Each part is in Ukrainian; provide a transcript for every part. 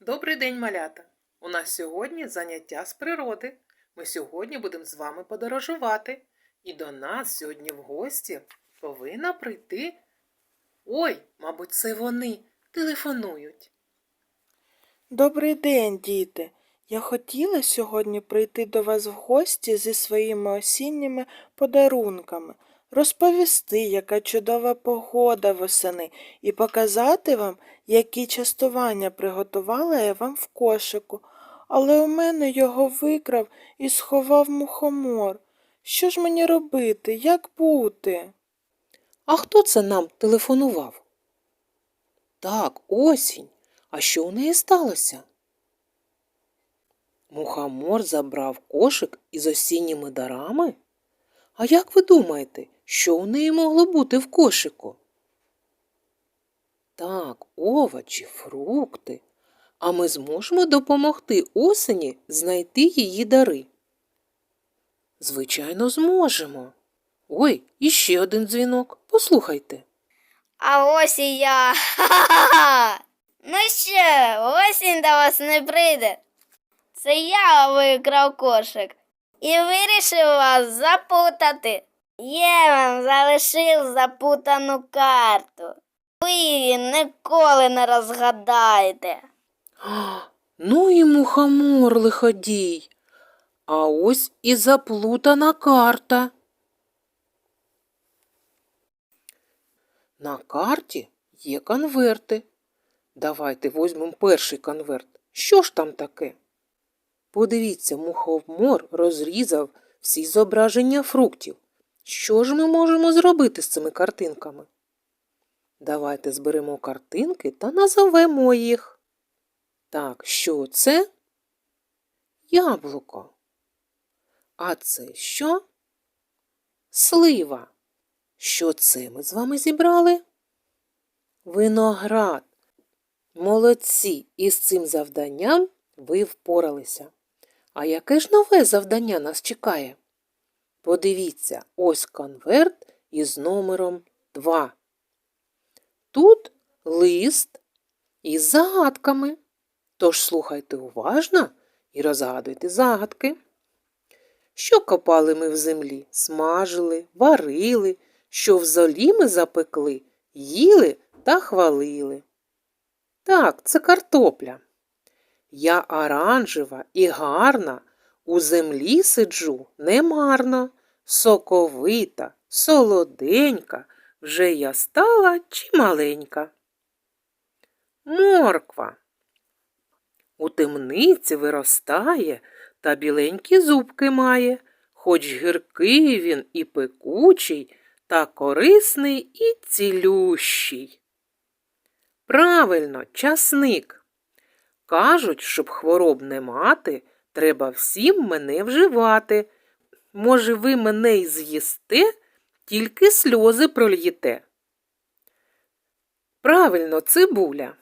Добрий день, малята! У нас сьогодні заняття з природи. Ми сьогодні будемо з вами подорожувати. І до нас сьогодні в гості повинна прийти. Ой, мабуть, це вони телефонують. Добрий день, діти. Я хотіла сьогодні прийти до вас в гості зі своїми осінніми подарунками, розповісти, яка чудова погода восени, і показати вам, які частування приготувала я вам в кошику. Але у мене його викрав і сховав мухомор. Що ж мені робити? Як бути? А хто це нам телефонував? Так, осінь. А що у неї сталося? Мухомор забрав кошик із осінніми дарами? А як ви думаєте, що у неї могло бути в кошику? Так, овочі, фрукти. А ми зможемо допомогти осені знайти її дари? Звичайно, зможемо. Ой, іще один дзвінок. Послухайте. А ось і я. Ха-ха-ха! Ну що, осінь до вас не прийде. Це я викрав кошик і вирішив вас запутати. Я вам залишив запутану карту. Ви її ніколи не розгадаєте. Ну і мухомор лиходій. А ось і заплутана карта. На карті є конверти. Давайте візьмемо перший конверт. Що ж там таке? Подивіться, мухомор розрізав всі зображення фруктів. Що ж ми можемо зробити з цими картинками? Давайте зберемо картинки та назовемо їх. Так, що це? Яблуко. А це що? Слива. Що це ми з вами зібрали? Виноград. Молодці, із цим завданням ви впоралися. А яке ж нове завдання нас чекає? Подивіться, ось конверт із номером 2. Тут лист із загадками. Тож слухайте уважно і розгадуйте загадки. Що копали ми в землі? Смажили, варили, що в золі ми запекли, їли та хвалили. Так, це картопля. Я оранжева і гарна, у землі сиджу немарно, соковита, солоденька, вже я стала чималенька. Морква. У темниці виростає та біленькі зубки має, хоч гіркий він і пекучий, та корисний і цілющий. Правильно, часник. Кажуть, щоб хвороб не мати, треба всім мене вживати. Може, ви мене й з'їсте, тільки сльози прольєте. Правильно, цибуля.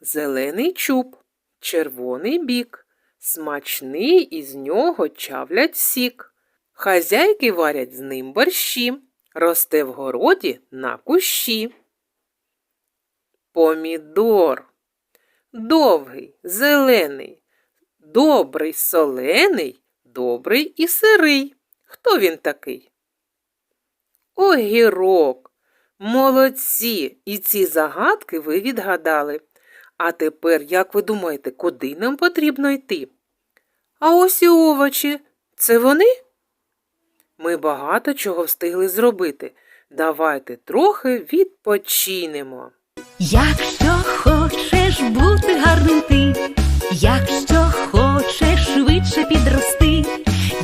Зелений чуб, червоний бік, смачний із нього чавлять сік. Хазяйки варять з ним борщі, росте в городі на кущі. Помідор. Довгий, зелений, добрий, солений, добрий і сирий. Хто він такий? Огірок. Молодці! І ці загадки ви відгадали. А тепер, як ви думаєте, куди нам потрібно йти? А ось і овочі. Це вони? Ми багато чого встигли зробити. Давайте трохи відпочинемо. Якщо хочеш бути гарним ти, якщо хочеш швидше підрости,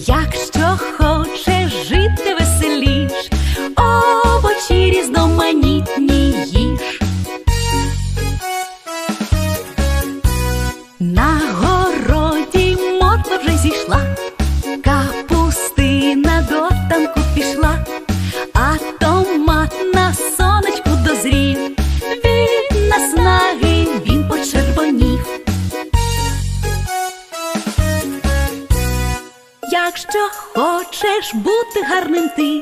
якщо хочеш жити веселіш, овочі різноманітні їж. На городі морква вже зійшла, капустина до танку пішла, хочеш бути гарним ти,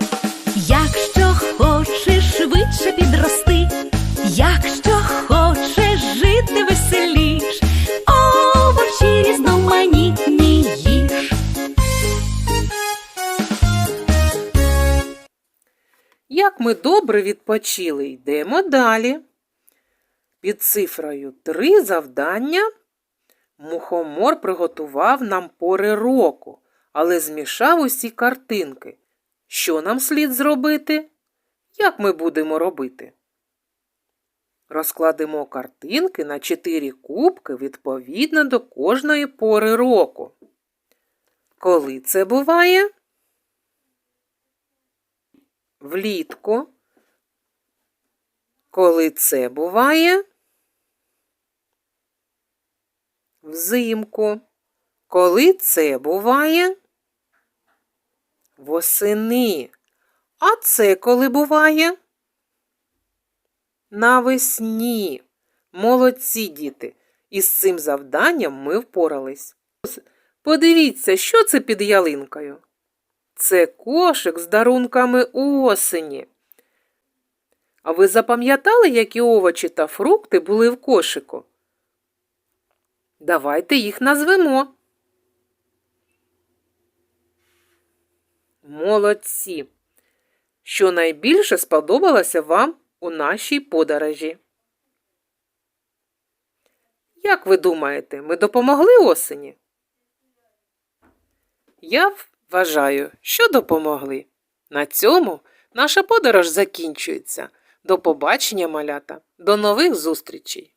якщо хочеш швидше підрости, якщо хочеш жити веселіш, овочі різноманітні їж. Як ми добре відпочили, йдемо далі. Під цифрою три завдання мухомор приготував нам пори року але змішав усі картинки. Що нам слід зробити? Як ми будемо робити? Розкладемо картинки на 4 кубки відповідно до кожної пори року. Коли це буває? Влітку. Коли це буває? Взимку. Коли це буває? Восени. А це коли буває? Навесні. Молодці діти. Із цим завданням ми впорались. Подивіться, що це під ялинкою. Це кошик з дарунками осені. А ви запам'ятали, які овочі та фрукти були в кошику? Давайте їх назвемо. Молодці. Що найбільше сподобалося вам у нашій подорожі? Як ви думаєте, ми допомогли осені? Я вважаю, що допомогли. На цьому наша подорож закінчується. До побачення, малята. До нових зустрічей!